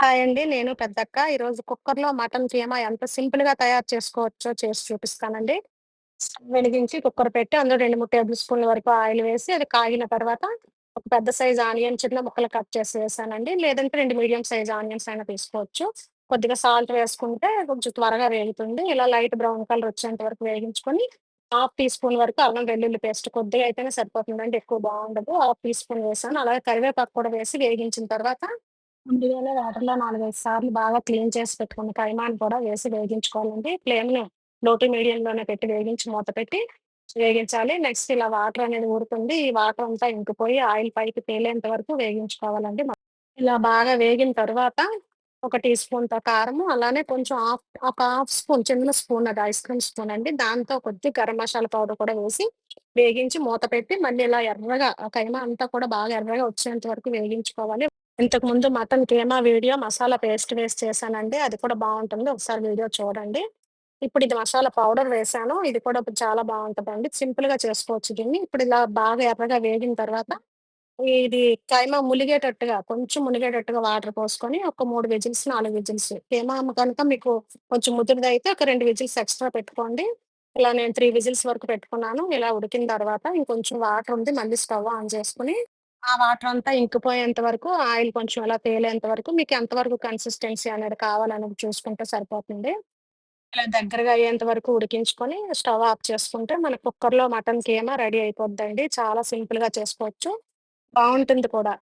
Hi అండి. నేను పెద్దక్క. ఈరోజు కుక్కర్‌లో మటన్ కీమా ఎంత సింపుల్‌గా తయారు చేసుకోవచ్చో చేసి చూపిస్తానండి. స్టవ్ వెలిగించి కుక్కర్ పెట్టి అందులో 2, 3 టేబుల్ స్పూన్ల వరకు ఆయిల్ వేసి అది కాగిన తర్వాత ఒక పెద్ద సైజ్ ఆనియన్ చిన్న ముక్కలు కట్ చేసి వేసానండి. లేదంటే 2 మీడియం సైజ్ ఆనియన్స్ అయినా తీసుకోవచ్చు. కొద్దిగా సాల్ట్ వేసుకుంటే కొంచెం త్వరగా వేగుతుంది. ఇలా లైట్ బ్రౌన్ కలర్ వచ్చేంత వరకు వేగించుకొని హాఫ్ టీ స్పూన్ వరకు అల్లం వెల్లుల్లి పేస్ట్ కొద్దిగా అయితేనే సరిపోతుందండి. ఎక్కువ బాగుండదు హాఫ్ టీ స్పూన్ వేసాను. అలాగే కరివేపాకు కూడా వేసి వేగించిన తర్వాత ముందుగానే వాటర్‌లో 4, 5 సార్లు బాగా క్లీన్ చేసి పెట్టుకున్న కైమాని కూడా వేసి వేగించుకోవాలండి. ప్లేన్లో టు మీడియంలోనే పెట్టి వేగించి మూత పెట్టి వేగించాలి. నెక్స్ట్ ఇలా వాటర్ అనేది ఊరుతుంది. ఈ వాటర్ అంతా ఇంకిపోయి ఆయిల్ పైకి తేలేంత వరకు వేగించుకోవాలండి. ఇలా బాగా వేగిన తర్వాత ఒక టీ స్పూన్‌తో కారము, అలానే కొంచెం హాఫ్ ఒక హాఫ్ స్పూన్ చిన్న స్పూన్ అది ఐస్ క్రీమ్ స్పూన్ అండి. దాంతో కొద్దిగా గరం మసాలా పౌడర్ కూడా వేసి వేగించి మూత పెట్టి మళ్ళీ ఇలా ఎర్రగా కైమా అంతా కూడా బాగా ఎర్రగా వచ్చేంత వరకు వేగించుకోవాలి. ఇంతకుముందు mutton keema video masala paste వేసి చేశానండి. అది కూడా బాగుంటుంది ఒకసారి వీడియో చూడండి. ఇప్పుడు ఇది మసాలా పౌడర్ వేసాను ఇది కూడా చాలా బావుంటదండి. సింపుల్‌గా చేసుకోవచ్చు దీన్ని. ఇప్పుడు ఇలా బాగా ఎర్రగా వేగిన తర్వాత ఇది కైమా ములిగేటట్టుగా కొంచెం మునిగేటట్టుగా వాటర్ పోసుకొని ఒక మూడు విజిల్స్, నాలుగు విజిల్స్ కీమా కనుక మీకు కొంచెం ముదురుదైతే ఒక రెండు విజిల్స్ ఎక్స్‌ట్రా పెట్టుకోండి. ఇలా నేను త్రీ విజిల్స్ వరకు పెట్టుకున్నాను. ఇలా ఉడికిన తర్వాత ఇంకొంచెం వాటర్ ఉంది. మళ్ళీ స్టవ్ ఆన్ చేసుకొని ఆ వాటర్ అంతా ఇంకిపోయేంత వరకు ఆయిల్ కొంచెం అలా తేలేంత వరకు మీకు ఎంతవరకు కన్సిస్టెన్సీ అనేది కావాలనేది చూసుకుంటే సరిపోతుంది. ఇలా దగ్గరగా అయ్యేంత వరకు ఉడికించుకొని స్టవ్ ఆఫ్ చేసుకుంటే మన కుక్కర్‌లో మటన్ కీమా రెడీ అయిపోద్దండి. చాలా సింపుల్‌గా చేసుకోవచ్చు. బాగుంటుంది కూడా.